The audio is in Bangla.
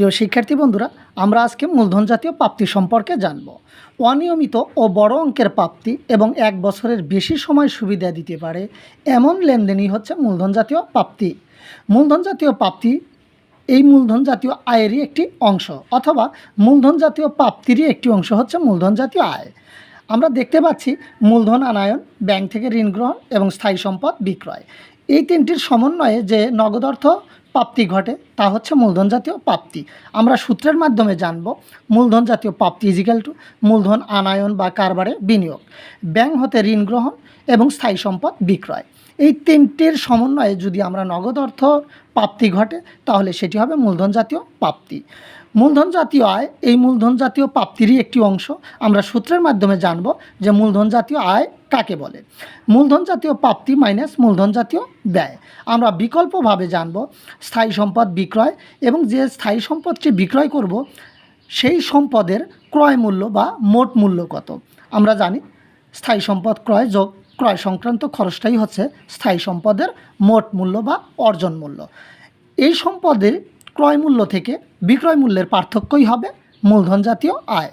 প্রিয় শিক্ষার্থী বন্ধুরা, আমরা আজকে মূলধন জাতীয় প্রাপ্তি সম্পর্কে জানব। অনিয়মিত ও বড় অঙ্কের প্রাপ্তি এবং এক বছরের বেশি সময় সুবিধা দিতে পারে এমন লেনদেনই হচ্ছে মূলধন জাতীয় প্রাপ্তি। মূলধন জাতীয় প্রাপ্তি, এই মূলধন জাতীয় আয়েরই একটি অংশ অথবা মূলধন জাতীয় প্রাপ্তিরই একটি অংশ হচ্ছে মূলধন জাতীয় আয়। আমরা দেখতে পাচ্ছি মূলধন আনায়ন, ব্যাংক থেকে ঋণ গ্রহণ এবং স্থায়ী সম্পদ বিক্রয়। এই তিনটির সমন্বয়ে যে নগদ অর্থ প্রাপ্তি ঘটে, তা হচ্ছে মূলধন জাতীয় প্রাপ্তি আমরা সূত্রের মাধ্যমে জানব, মূলধন জাতীয় প্রাপ্তি ইজিক্যাল টু মূলধন আনায়ন বা কারবারে বিনিয়োগ, ব্যাংক হতে ঋণ গ্রহণ এবং স্থায়ী সম্পদ বিক্রয়। এই তিনটির সমন্বয়ে যদি আমরা নগদ অর্থ প্রাপ্তি ঘটে, তাহলে সেটি হবে মূলধন জাতীয় প্রাপ্তি মূলধন জাতীয় আয়, এই মূলধন জাতীয় প্রাপ্তিরই একটি অংশ। আমরা সূত্রের মাধ্যমে জানব যে মূলধন জাতীয় আয় কাকে বলে। মূলধন জাতীয় প্রাপ্তি মাইনাস মূলধন জাতীয় ব্যয়। আমরা বিকল্পভাবে জানব স্থায়ী সম্পদ বিক্রয় এবং যে স্থায়ী সম্পদটি বিক্রয় করব, সেই সম্পদের ক্রয় মূল্য বা মোট মূল্য কত? আমরা জানি স্থায়ী সম্পদ ক্রয় যোগ ক্রয় সংক্রান্ত খরচটাই হচ্ছে স্থায়ী সম্পদের মোট মূল্য বা অর্জন মূল্য। এই সম্পদের ক্রয় মূল্য থেকে বিক্রয় মূল্যের পার্থক্যই হবে মূলধন জাতীয় আয়।